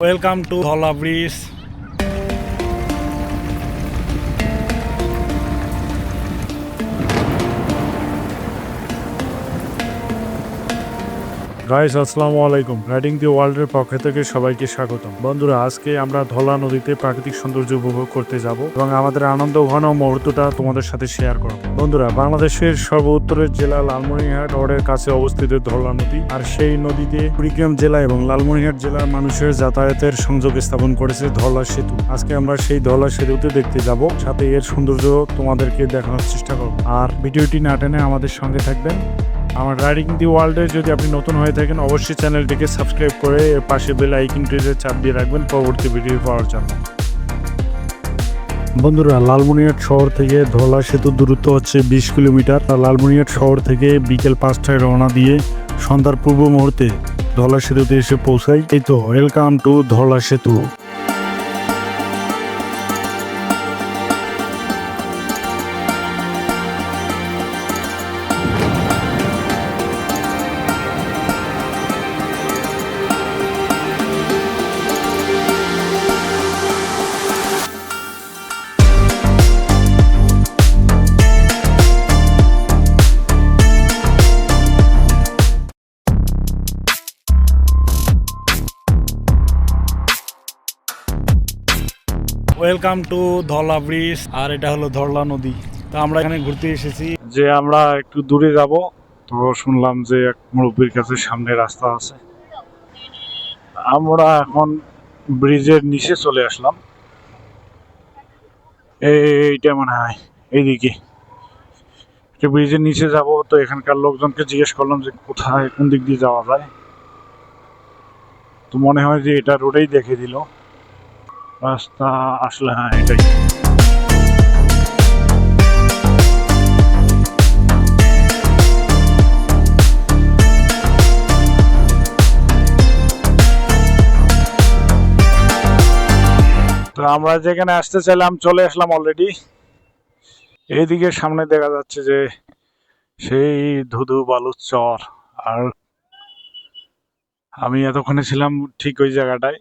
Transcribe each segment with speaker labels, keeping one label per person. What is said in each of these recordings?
Speaker 1: Welcome to Thola Bridge. Guys আসসালামু আলাইকুম। Riding দি ওয়ার্ল্ডের পক্ষ থেকে সবাইকে স্বাগতম। বন্ধুরা, আজকে আমরা ধলা নদীতে প্রাকৃতিক সৌন্দর্য উপভোগ করতে যাব এবং আমাদের আনন্দ ঘন মুহূর্তটা তোমাদের সাথে শেয়ার করব। বন্ধুরা, বাংলাদেশের সর্ব উত্তরের জেলা লালমনিরহাট রোডের কাছে অবস্থিত ধলা নদী আর সেই নদীতে কুড়িগ্রাম জেলা এবং লালমনিরহাট জেলার মানুষের যাতায়াতের সংযোগ স্থাপন করেছে ধলা সেতু। আজকে আমরা সেই ধলা সেতুতে দেখতে যাব, সাথে এর সৌন্দর্য তোমাদেরকে দেখানোর চেষ্টা করব। আর ভিডিওটি না টেনে আমাদের সঙ্গে থাকবেন। আমার রাইডিং দি ওয়ার্ল্ডে যদি আপনি নতুন হয়ে থাকেন, অবশ্যই চ্যানেলটিকে সাবস্ক্রাইব করে পাশে বেল আইকনটিতে চাপ দিয়ে রাখবেন পরবর্তী ভিডিও পাওয়ার জন্য। বন্ধুরা, লালমনিরহাট শহর থেকে ধলা সেতুর দূরত্ব হচ্ছে বিশ কিলোমিটার। আর লালমনিরহাট শহর থেকে বিকেল পাঁচটায় রওনা দিয়ে সন্ধ্যার পূর্ব মুহূর্তে ধলা সেতুতে এসে পৌঁছাই। এই তো ওয়েলকাম টু ধলা সেতু। ওয়েলকাম টু ধলা ব্রিজ, আর এটা হলো ধরলা নদী। তো আমরা এখানে ঘুরতে এসেছি। যে আমরা একটু দূরে যাব, তো শুনলাম যে এক মুরব্বীর কাছে সামনে রাস্তা আছে। আমরা এখন ব্রিজের নিচে চলে আসলাম। এই- এইটা মনে হয়, এইদিকে। ব্রিজের নিচে যাব, তো এখানকার লোকজনকে জিজ্ঞেস করলাম যে কোথায়, কোন দিক দিয়ে যাওয়া যায়। তো মনে হয় যে এটা রোডেই দেখে দিল। রাস্তা আসলে হ্যাঁ এটাই। তো আমরা যেখানে আসতে চাইলাম, চলে আসলাম অলরেডি এইদিকে সামনে দেখা যাচ্ছে যে সেই ধুধু বালুর চর। আর আমি এতক্ষণে ছিলাম ঠিক ওই জায়গাটায়।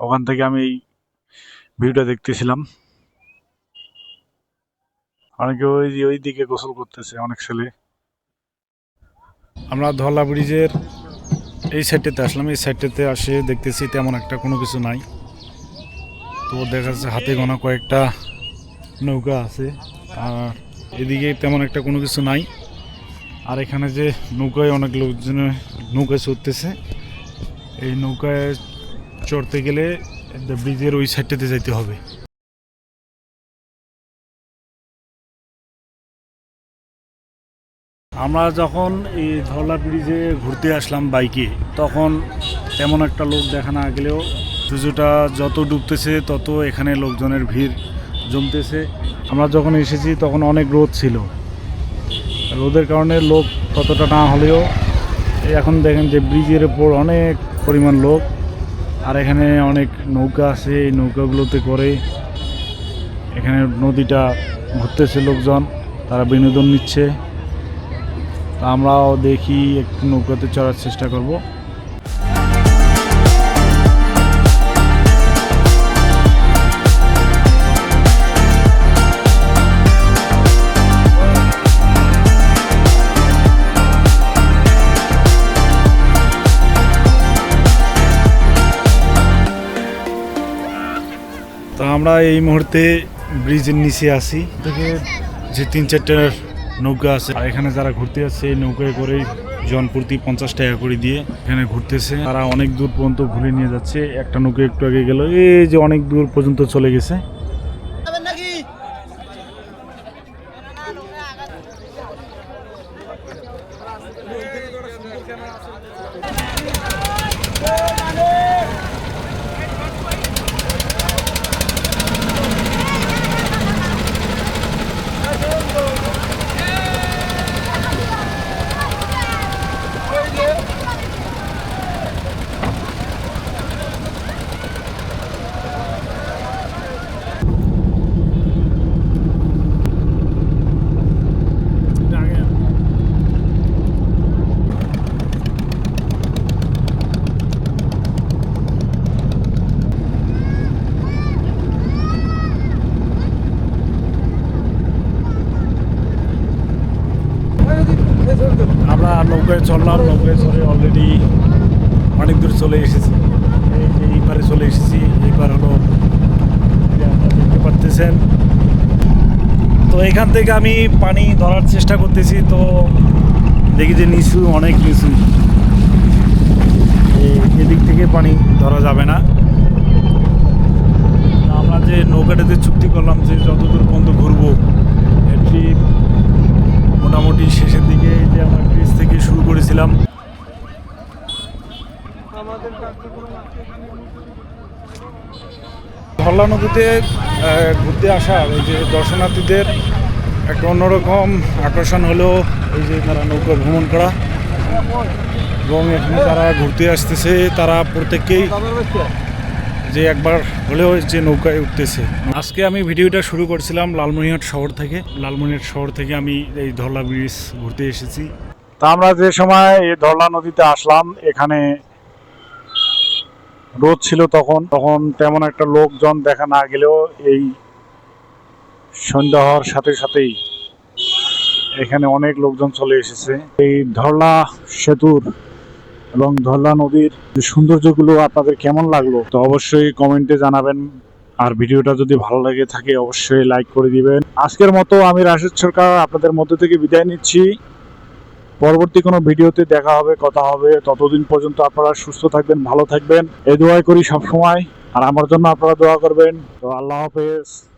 Speaker 1: ওখান থেকে আমি ভিউটা দেখতেছিলাম। অনেকে ওই ওই দিকে গোসল করতেছে অনেক ছেলে। আমরা ধলা ব্রিজের এই সাইডটাতে আসলাম। এই সাইডটাতে আসে দেখতেছি তেমন একটা কোনো কিছু নাই। তো দেখা যাচ্ছে হাতে গোনা কয়েকটা নৌকা আছে। আর এদিকে তেমন একটা কোনো কিছু নাই। আর এখানে যে নৌকায় অনেক লোকজন নৌকায় চড়তেছে। এই নৌকায় চড়তে গেলে ব্রিজের ওই সাইডটাতে যাইতে হবে। আমরা যখন এই ধরলা ব্রিজে ঘুরতে আসলাম বাইকে তখন তেমন একটা লোক দেখা না গেলেও সূর্যটা যত ডুবতেছে, তত এখানে লোকজনের ভিড় জমতেছে। আমরা যখন এসেছি, তখন অনেক রোদ ছিল। রোদের কারণে লোক ততটা না হলেও এখন দেখেন যে ব্রিজের উপর অনেক পরিমাণ লোক। আর এখানে অনেক নৌকা আছে, এই নৌকাগুলোতে করে এখানে নদীটা ঘুরতেছে লোকজন, তারা বিনোদন নিচ্ছে। আমরাও দেখি একটু নৌকাতে চড়ার চেষ্টা করব। আমরা এই মুহূর্তে ব্রিজের নিচে আসি থেকে যে তিন চারটে নৌকা আছে, আর এখানে যারা ঘুরতে আসছে এই নৌকায় করে জন প্রতি পঞ্চাশ টাকা করে দিয়ে এখানে ঘুরতেছে। তারা অনেক দূর পর্যন্ত ঘুরে নিয়ে যাচ্ছে। একটা নৌকা একটু আগে গেল, এই যে অনেক দূর পর্যন্ত চলে গেছে। নৌকায় চললাম নৌকায় চলে অলরেডি অনেক দূর চলে এসেছি। এই পারে চলে এসেছি, এই পার হলো দেখতে পাচ্ছেন তো এখান থেকে আমি পানি ধরার চেষ্টা করতেছি, তো দেখি যে নিচু, অনেক নিচু। এদিক থেকে পানি ধরা যাবে না। আমরা যে নৌকাটাতে চুক্তি করলাম যে যতদূর পর্যন্ত ঘুরবো এটি মোটামুটি শেষের দিকে যে আমরা ব্রিজ থেকে শুরু করেছিলাম। ধরলা নদীতে ঘুরতে আসা এই যে দর্শনার্থীদের একটা অন্যরকম আকর্ষণ হলো এই যে তারা নৌকা ভ্রমণ করা। এবং এখানে তারা ঘুরতে আসতেছে, তারা প্রত্যেককেই যে একবার হলেও যে নৌকায় উঠতেছে। আজকে আমি ভিডিওটা শুরু করছিলাম লালমনিরহাট শহর থেকে। লালমনিরহাট শহর থেকে আমি এই ধরলা ব্রিজ ঘুরতে এসেছি। তা আমরা যে সময় এই ধরলা নদীতে আসলাম, এখানে রোদ ছিল তখন। তখন তেমন একটা লোকজন দেখা না গেলেও এই সন্ধ্যা হওয়ার সাথে সাথেই এখানে অনেক লোকজন চলে এসেছে। এই ধরলা সেতুর এবং ধরলা নদীর সৌন্দর্যগুলো আপনাদের কেমন লাগল, তো অবশ্যই কমেন্টে জানাবেন। আর ভিডিওটা যদি ভালো লাগে থাকে, অবশ্যই লাইক করে দিবেন। আজকের মতো আমি রাশেদ সরকার আপনাদের মধ্যে থেকে বিদায় নিচ্ছি। পরবর্তী কোনো ভিডিওতে দেখা হবে, কথা হবে। ততদিন পর্যন্ত আপনারা সুস্থ থাকবেন, ভালো থাকবেন। এ দোয়াই করি সবসময়। আর আমার জন্য আপনারা দোয়া করবেন। তো আল্লাহ হাফেজ।